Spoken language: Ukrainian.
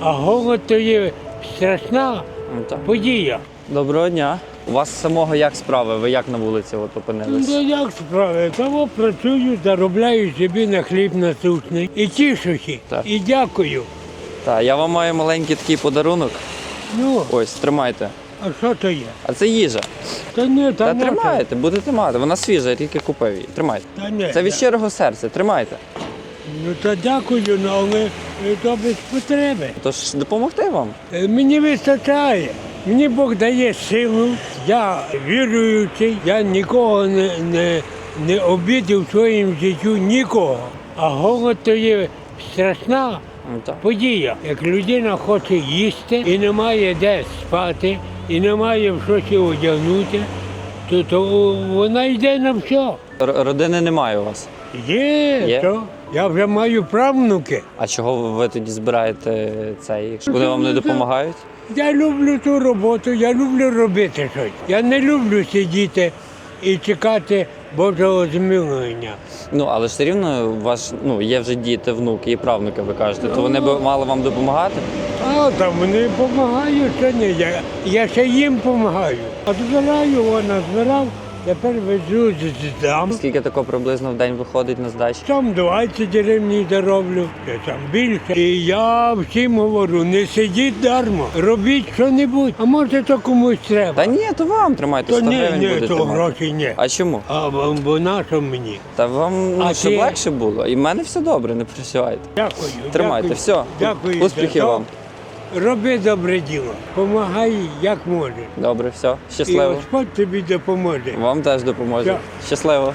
А голод то є страшна Ну, так. подія. Доброго дня. У вас самого як справи? Ви як на вулиці от Ну як справи? Того працюю, заробляю собі на хліб насущний. І тішуся, Так. і дякую. Так, я вам маю маленький такий подарунок. Ну, Ось, тримайте. а що то є? А це їжа. Та ні, та, Та не тримайте, будете мати. Вона свіжа, я тільки купив її. Тримайте. Та ні. Це від щирого серця. Тримайте. Ну то дякую, ну, але е, то без потреби. Тож допомогти вам. Е, Мені вистачає. Мені Бог дає силу. Я віруючий, я нікого не, не, не обідав в своєму життю нікого. А голод то є страшна Ну, подія. Як людина хоче їсти і не має де спати, і не має в щось одягнути, то, то вона йде на все. Р- Родини немає у вас. Є, Є? то я вже маю правнуки. А чого ви тоді збираєте цей, якщо вони вам не допомагають? Я люблю ту роботу, я люблю робити щось. Я не люблю сидіти і чекати Божого змилування. Ну, але ж все рівно у вас ну, є вже діти, внуки і правнуки, ви кажете, то вони б мали вам допомагати? А там вони допомагають, що ні. Я, я ще їм допомагаю. А збираю, вона збирав, тепер везу з- здам. Скільки тако приблизно в день виходить на здачі? Там 20 гривень зароблю, там більше. І я всім говорю, не сидіть дармо, робіть що-небудь, а може то комусь треба. Та ні, то вам тримайте, то 100 ні, гривень ні, то гроші ні. А чому? А бо, бо на що мені? Та вам ну, А щоб ти- легше було. І в мене все добре, не переживайте. Дякую. Тримайте, дякую. все. Дякую. Успіхів за то. вам. Роби добре діло. Помагай як можеш. Добре, все. І Щасливо. Господь тобі допоможе. Вам теж допоможе. Дя- Щасливо.